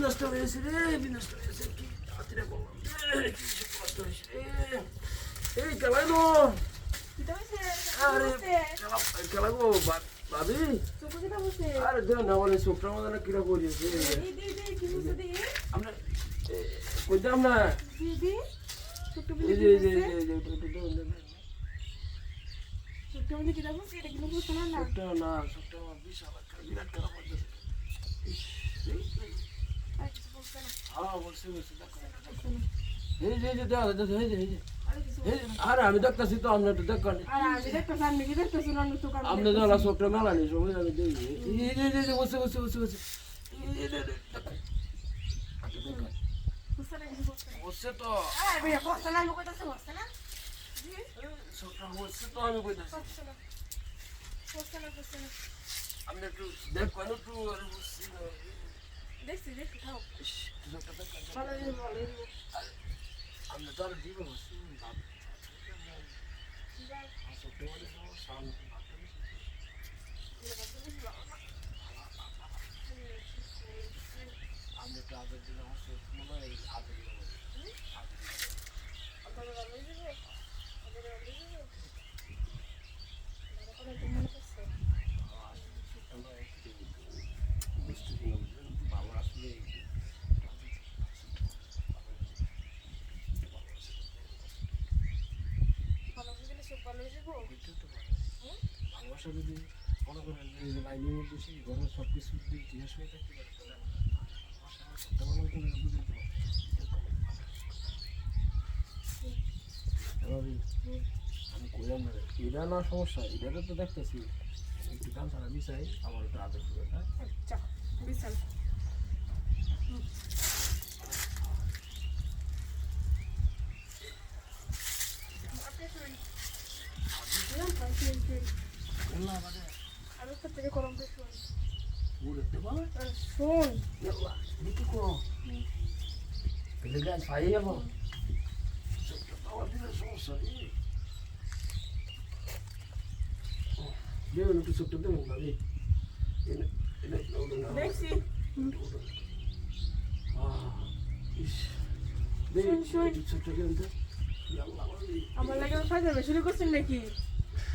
বিনষ্ট হয়েছে রে বিনষ্ট হয়েছে কি রাত্রে বললাম কষ্ট হয়েছে রে এই হইছে আরে দেখ না বলে চোখটার মধ্যে কিরা করিয়েছে আমরা কইতাম না না চোখটা চোখটা বিরাট খারাপ আর আমি দেখতেছি তো আপনার তো দেখেন আপনি আমার চোখটা মেলানি সময় আমি দেখি বসে বসে বসে বসে দেখেন। আচ্ছা, দেখেন। বসছে তো আমি আপনি একটু দেখবেন একটু। দেখছি দেখছি হইছে আপনি তো আর দিব বসছি বাপ। আর চোখটা মানে সমস্যা, আমি তো আবেগ দিলে আমার চোখ মনে হয় আবেগ দিলে বাবা আসলে বুঝতে তো পারে যদি মনে করেন যে লাইনের মধ্যে সব কিছু যদি জিজ্ঞেস হয়ে থাকতে আমি কইলাম না এটা না সমস্যা এটা তো দেখতেছি একটু গান ছাড়া মিশাই আমার একটু আবেগ দিবে হ্যাঁ আচ্ছা বিশাল আল্লাহ আমাদের আরও থেকে গরম করে শোন উড়তে পারে শোন আল্লাহ দেখি কো পেলে গান পাই যাব চোখটা পাওয়ার দিলে সমস্যা নেই দেবেন একটু চোখটা দেবেন ভাবি এনে এনে ওটা না দেখছি আহ, ইস দেখি শুন, শুন। একটু চোখটা দেবেন তো আল্লাহ ভাবি আমার লাগে ফাজলামি শুরু করছেন নাকি?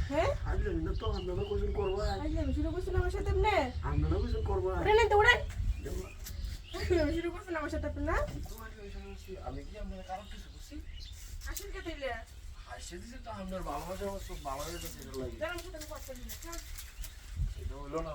হ্যাঁ? আসলেন না তো আপনারা কোশ্চেন করবা? ফাজলামি শুরু করছেন আমার সাথে আপনি? আপনারা কোশ্চেন করবা? উড়েন না তো উড়েন শুরু করছেন আমার সাথে আপনি না? আমি কি আপনার কারণ কিছু বুঝছি আসেন কে দিলে। হাসি দিছে তো আপনার বাবা আমার সব বাবা কাছে লাগে। জানার সাথে কথা বলি না এটা হইল না